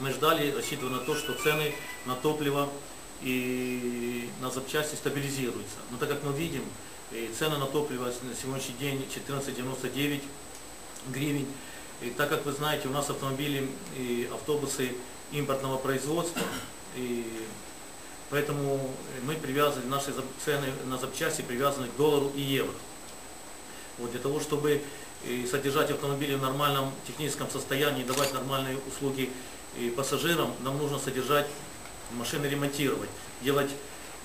мы ждали, рассчитывая на то, что цены на топливо и на запчасти стабилизируются. Но так как мы видим, цены на топливо на сегодняшний день 14,99 гривен. И так как вы знаете, у нас автомобили и автобусы импортного производства, и поэтому мы привязаны, наши цены на запчасти привязаны к доллару и евро. Вот, для того, чтобы э, содержать автомобили в нормальном техническом состоянии, давать нормальные услуги э, пассажирам, нам нужно содержать машины ремонтировать, делать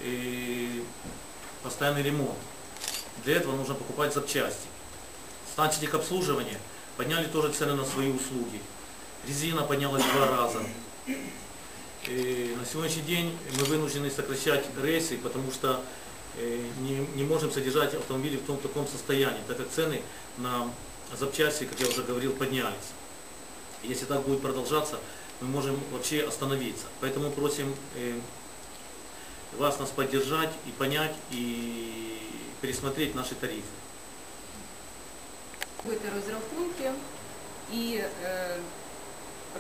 э, постоянный ремонт. Для этого нужно покупать запчасти. Станции техобслуживания подняли тоже цены на свои услуги. Резина поднялась два раза. И на сегодняшний день мы вынуждены сокращать рейсы, потому что э, не, не можем содержать автомобили в том таком состоянии, так как цены на запчасти, как я уже говорил, поднялись. Если так будет продолжаться, мы можем вообще остановиться. Поэтому просим э, вас нас поддержать и понять и пересмотреть наши тарифы. робити розрахунки і е,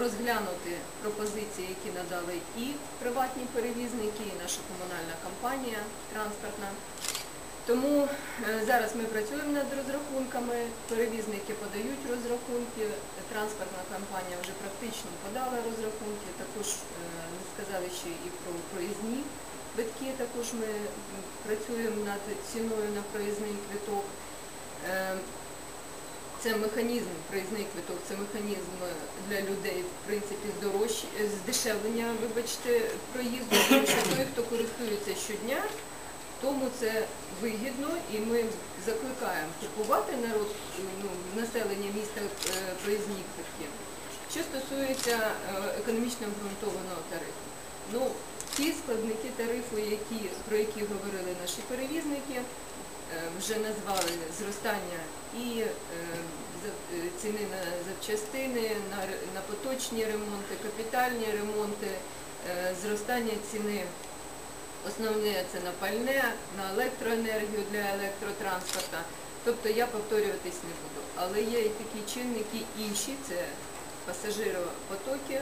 розглянути пропозиції, які надали і приватні перевізники, і наша комунальна компанія транспортна. Тому е, зараз ми працюємо над розрахунками, перевізники подають розрахунки, транспортна компанія вже практично подала розрахунки, також е, сказали ще і про проїзні квитки, також ми працюємо над ціною на проїзний квиток. Е, це механізм, проїзний квиток, це механізм для людей, в принципі, здорожчі, здешевлення, вибачте, проїзду, тому що той, хто користується щодня, тому це вигідно і ми закликаємо купувати народ, ну, населення міста е, проїзні квитки. Що стосується е, економічно обґрунтованого тарифу, ну, ті складники тарифу, які, про які говорили наші перевізники, е, вже назвали зростання і ціни на запчастини, на, поточні ремонти, капітальні ремонти, зростання ціни. Основне це на пальне, на електроенергію для електротранспорту. Тобто я повторюватись не буду. Але є і такі чинники інші, це пасажиропотоки,